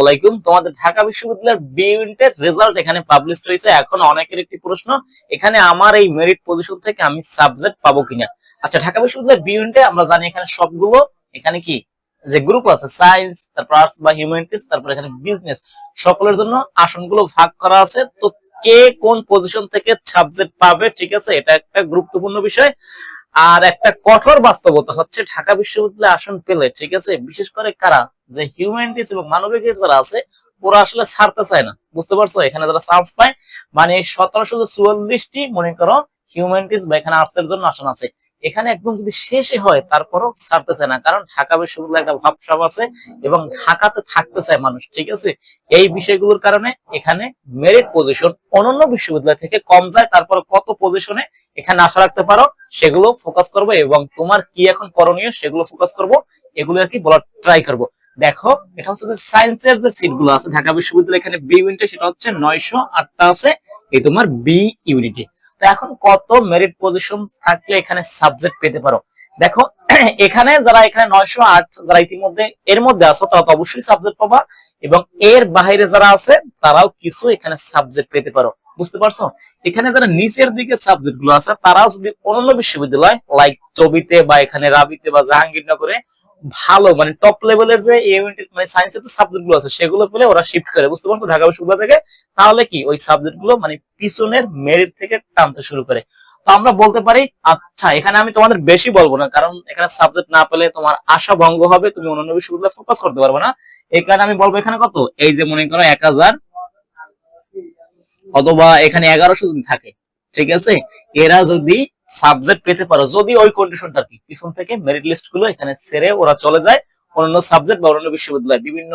আলাইকুম। তোমাদের ঢাকা রেজাল্ট এখানে পাবলিশ হয়েছে। এখন অনেকের একটি প্রশ্ন, এখানে আমার এই মেরিট পজিশন থেকে আমি সাবজেক্ট কিনা? আচ্ছা ঢাকা আমরা জানি এখানে সবগুলো, এখানে কি? যে গ্রুপ আছে সায়েন্স তারপর আর্টস বা হিউম্যানিটিস তারপর এখানে বিজনেস সকলের জন্য আসনগুলো ভাগ করা আছে। তো কে কোন পজিশন থেকে সাবজেক্ট পাবে, ঠিক আছে? এটা একটা গুরুত্বপূর্ণ বিষয়। আর একটা কঠোর বাস্তবতা হচ্ছে ঢাকা বিশ্ববিদ্যালয়ে আসন পেলে, ঠিক আছে? বিশেষ করে কারা? যে হিউম্যানিটিস এবং মানবিক যারা আছে, ওরা আসলে ছাড়তে চায় না। বুঝতে পারছ? এখানে যারা চান্স পায় মানে সতেরোশো চুয়াল্লিশটি, মনে করো হিউম্যানিটিস বা এখানে আর্টস এর জন্য আসন আছে। এখানে একদম যদি শেষে হয়, তারপরও ছাড়তে চায় না। কারণ ঢাকা বিশ্ববিদ্যালয় একটা ভাবসাব আছে এবং ঢাকাতে থাকতে চায় মানুষ, ঠিক আছে? এই বিষয়গুলোর কারণে এখানে মেরিট পজিশন অন্যান্য বিশ্ববিদ্যালয় থেকে কম যায় তারপর কত পজিশনে এখানে আশা রাখতে পারো, সেগুলো ফোকাস করব এবং তোমার কি এখন করণীয় সেগুলো ফোকাস করব, এগুলো আর কি বলার ট্রাই করব। দেখো, এটা হচ্ছে যে সায়েন্সের যে সিটগুলো আছে, ঢাকা বিশ্ববিদ্যালয় এখানে বি ইউনিটে সেটা হচ্ছে নয়শো আটটা আছে, এই তোমার বি ইউনিটে এখন কত মেরিট পজিশন থাকলে এখানে সাবজেক্ট পেতে পারো? দেখো, এখানে যারা এখানে নয়শো আট যারা ইতিমধ্যে এর মধ্যে আছো, তারা তো অবশ্যই সাবজেক্ট পাবা এবং এর বাইরে যারা আছে, তারাও কিছু এখানে সাবজেক্ট পেতে পারো। বুঝতে পারছ? এখানে যারা নিচের দিকে সাবজেক্টগুলো আছে, তারাও যদি অন্যান্য বিশ্ববিদ্যালয় লাইক চবিতে বা এখানে রাবিতে বা জাহাঙ্গীরনগরে ভালো মানে টপ লেভেলের যে মানে সায়েন্সের যে সাবজেক্টগুলো আছে, সেগুলো পেলে ওরা শিফট করে, বুঝতে পারছ? ঢাকা বিশ্ববিদ্যালয় থেকে তাহলে কি ওই সাবজেক্টগুলো মানে পিছনের মেরিট থেকে টানতে শুরু করে। তো আমরা বলতে পারি আচ্ছা এখানে আমি তোমাদের বেশি বলব না, কারণ এখানে সাবজেক্ট না পেলে তোমার আশা ভঙ্গ হবে, তুমি অন্যান্য বিশ্ববিদ্যালয়ে ফোকাস করতে পারবে না। এই কারণে আমি বলব, এখানে কত? এই যে মনে করো এক হাজার অথবা এখানে এগারোশো যদি থাকে, ঠিক আছে? এরা যদি সাবজেক্ট পেতে পারো, যদি ওই কন্ডিশনটা কি? পিছন থেকে মেরিট লিস্টগুলো এখানে ছেড়ে ওরা চলে যায়, অন্যান্য সাবজেক্ট বা অন্যান্য বিশ্ববিদ্যালয়, বিভিন্ন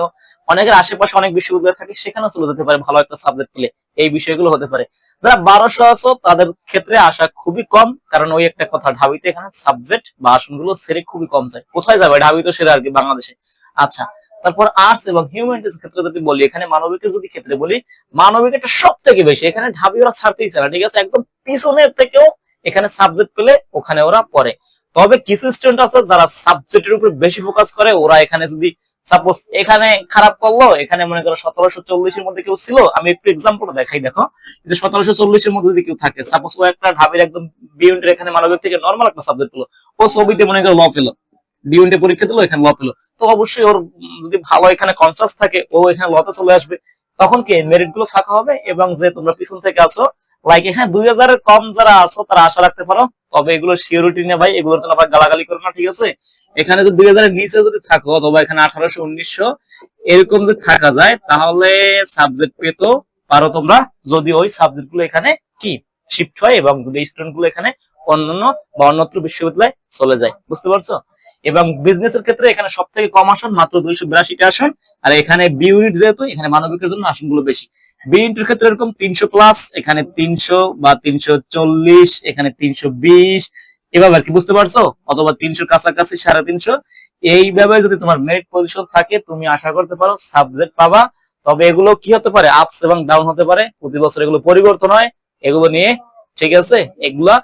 অনেকের আশেপাশে অনেক বিশ্ববিদ্যালয় থাকে, সেখানেও চলে যেতে পারে ভালো একটা সাবজেক্ট পেলে, এই বিষয়গুলো হতে পারে। যারা বারোশো আছো, তাদের ক্ষেত্রে আশা খুবই কম, কারণ ওই একটা কথা, ঢাবিতে এখানে সাবজেক্ট বা আসনগুলো সেরে খুবই কম যায়। কোথায় যাবে? ঢাবি তো সেরে আর কি, বাংলাদেশে। আচ্ছা তারপর আর্টস এবং হিউম্যানিটিস ক্ষেত্রে যদি বলি, এখানে মানবিকের যদি ক্ষেত্রে বলি মানবিকটা সব থেকে বেশি, এখানে ঢাবি ওরা ছাড়তেই চায় না, ঠিক আছে? একদম পিছনের থেকেও এখানে সাবজেক্ট পেলে ওখানে ওরা পড়ে। তবে কিছু স্টুডেন্ট আছে যারা সাবজেক্টের উপর বেশি ফোকাস করে, ওরা এখানে যদি সাপোজ এখানে খারাপ করল, এখানে মনে করো সতেরোশো চল্লিশের মধ্যে কেউ ছিল, আমি একটু এক্সাম্পল দেখাই, দেখো। যে সতেরোশো চল্লিশের মধ্যে যদি কেউ থাকে সাপোজ ও একটা ঢাবির একদম বিউন্টের এখানে মানবিক থেকে নর্মাল একটা সাবজেক্ট পেল, ও ছবিতে মনে করো ল পেল। ডিউন্টে পরীক্ষা দিলো, এখানে ল পেল। তো অবশ্যই ওর যদি ভালো এখানে কনসাস থাকে, ও এখানে লতে চলে আসবে, তখন কি মেরিটগুলো ফাঁকা হবে? এবং যে তোমরা পিছন থেকে আসো লাইক এখানে দুই হাজারের কম যারা আছো, তারা আশা রাখতে পারো। তবে এগুলো সিওরিটি নিয়ে ভাই, এগুলোর জন্য আবার গালাগালি করো না, ঠিক আছে? এখানে যদি দুই হাজারের নিচে যদি থাকো, অথবা এখানে আঠারোশো, উনিশশো, এরকম যদি থাকা যায়, তাহলে সাবজেক্ট পেতো, পারো তোমরা। যদি ওই সাবজেক্টগুলো এখানে কি? শিফট হয় এবং যদি স্টুডেন্টগুলো এখানে অন্যান্য বা অন্যত্র বিশ্ববিদ্যালয়ে চলে যায়। বুঝতে পারছ? এবং বিজনেস এর ক্ষেত্রে এখানে সব থেকে কম আসন মাত্র দুইশো বিরাশিটা আসন। আর এখানে বি ইউনিট যেহেতু, এখানে মানবিকের জন্য আসনগুলো বেশি। বি ইউনিটের ক্ষেত্রে এরকম তিনশো প্লাস এখানে তিনশো বা তিনশো চল্লিশ, এখানে তিনশো বিশ, এভাবে আর কি, বুঝতে পারছ? অথবা তিনশো কাছাকাছি সাড়ে তিনশো। এইভাবে যদি তোমার মেরিট পজিশন থাকে, তুমি আশা করতে পারো সাবজেক্ট পাবা। তবে এগুলো কি হতে পারে আপস এবং ডাউন হতে পারে। প্রতি বছর এগুলো পরিবর্তন হয়। এগুলো নিয়ে ঠিক আছে? এগুলা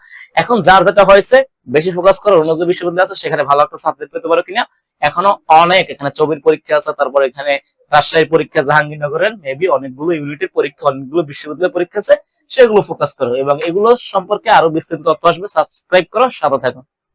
এখন যার যেটা হয়েছে, বেশি ফোকাস করো, অন্য যে বিশ্ববিদ্যালয় আছে, সেখানে ভালো একটা সাবজেক্ট পেতে পারো কিনা। এখনও অনেক, এখানে ছবির পরীক্ষা আছে, তারপর এখানে রাজশাহীর পরীক্ষা, জাহাঙ্গীরনগরের মেবি অনেকগুলো ইউনিটের পরীক্ষা, অনেকগুলো বিশ্ববিদ্যালয়ের পরীক্ষা আছে, সেগুলো ফোকাস করো। এবং এগুলো সম্পর্কে আরও বিস্তারিত তথ্য আসবে সাবস্ক্রাইব করো, সাথে থাকো।